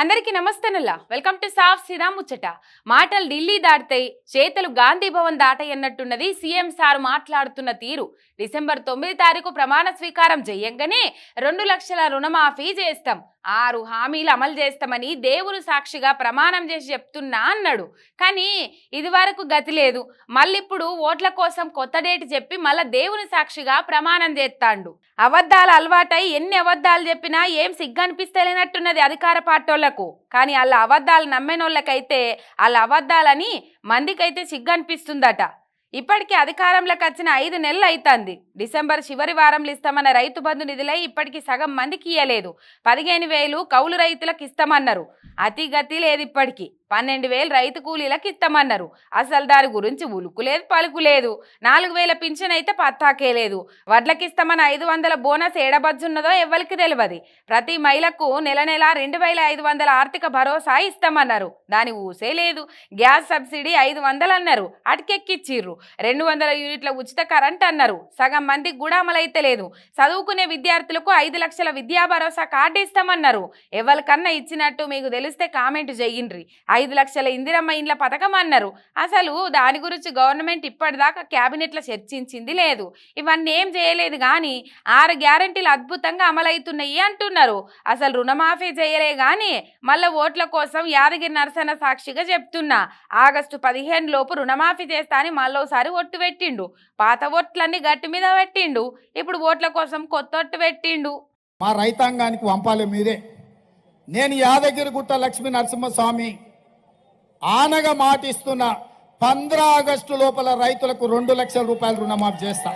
అందరికీ నమస్తేనల్లా welcome to సాఫ్ సిరా ముచ్చట. మాటలు ఢిల్లీ దాటితే చేతులు గాంధీ భవన్ దాటాయి అన్నట్టున్నది సీఎం సార్ మాట్లాడుతున్న తీరు. డిసెంబర్ తొమ్మిది తారీఖు ప్రమాణ స్వీకారం చేయంగానే రెండు లక్షల రుణమాఫీ చేస్తాం. ఆరు హామీలు అమలు చేస్తామని దేవుని సాక్షిగా ప్రమాణం చేసి చెప్తున్నా అన్నాడు. కానీ ఇది వరకు గతి లేదు. మళ్ళిప్పుడు ఓట్ల కోసం కొత్త డేట్ చెప్పి మళ్ళా దేవుని సాక్షిగా ప్రమాణం చేస్తాండు. అబద్ధాలు అలవాటై ఎన్ని అబద్ధాలు చెప్పినా ఏం సిగ్గనిపిస్తలేనట్టున్నది అధికార పార్టోళ్ళకు కానీ వాళ్ళ అబద్ధాలు నమ్మినోళ్ళకైతే వాళ్ళ అబద్ధాలని మందికైతే సిగ్గనిపిస్తుందట. ఇప్పటికీ అధికారంలోకి వచ్చిన ఐదు నెలలు అవుతుంది డిసెంబర్ చివరి వారంలో ఇస్తామన్న రైతు బంధు నిధులై ఇప్పటికీ సగం మందికి ఇయ్యలేదు. పదిహేను వేలు కౌలు రైతులకు ఇస్తామన్నారు. అతి గతి లేదు ఇప్పటికీ. పన్నెండు వేలు రైతు కూలీలకు ఇస్తామన్నారు అసలు దాని గురించి ఉలుకు లేదు పలుకు లేదు నాలుగు వేల పింఛన్ అయితే పత్తాకే లేదు. వడ్లకిస్తామని ఐదు వందల బోనస్ ఏడబజ్జున్నదో ఎవరికి తెలియదు ప్రతి మహిళకు నెల నెల రెండు వేల ఐదు వందల ఆర్థిక భరోసా ఇస్తామన్నారు. దాని ఊసే లేదు. గ్యాస్ సబ్సిడీ ఐదు వందలు అన్నారు అటుకెక్కిచ్చిర్రు. రెండు వందల యూనిట్ల ఉచిత కరెంట్ అన్నారు. సగం మందికి కూడా అమలైతే లేదు. చదువుకునే విద్యార్థులకు ఐదు లక్షల విద్యా భరోసా కార్డు ఇస్తామన్నారు. ఎవరికన్నా ఇచ్చినట్టు మీకు తెలిస్తే కామెంట్ చెయ్యండ్రి ఐదు లక్షల ఇందిరమ్మ ఇండ్ల పథకం అన్నారు. అసలు దాని గురించి గవర్నమెంట్ ఇప్పటిదాకా క్యాబినెట్లో చర్చించింది లేదు. ఇవన్నీ ఏం చేయలేదు కానీ ఆరు గ్యారంటీలు అద్భుతంగా అమలవుతున్నాయి అంటున్నారు. అసలు రుణమాఫీ చేయలే కానీ మళ్ళీ ఓట్ల కోసం యాదగిరి నరసన సాక్షిగా చెప్తున్నా. ఆగస్టు పదిహేను లోపు రుణమాఫీ చేస్తా అని మళ్ళోసారి ఒట్టు పెట్టిండు. పాత ఓట్లన్నీ గట్టి మీద పెట్టిండు. ఇప్పుడు ఓట్ల కోసం కొత్త ఒట్టు పెట్టిండు. మా రైతాంగానికి పంపాలి మీరే. నేను యాదగిరిగుట్ట లక్ష్మీ నరసింహస్వామి ఆనగా మాటిస్తున్న పంద్రా ఆగస్టు లోపల రైతులకు రెండు లక్షల రూపాయలు రుణమాఫీ చేస్తాం.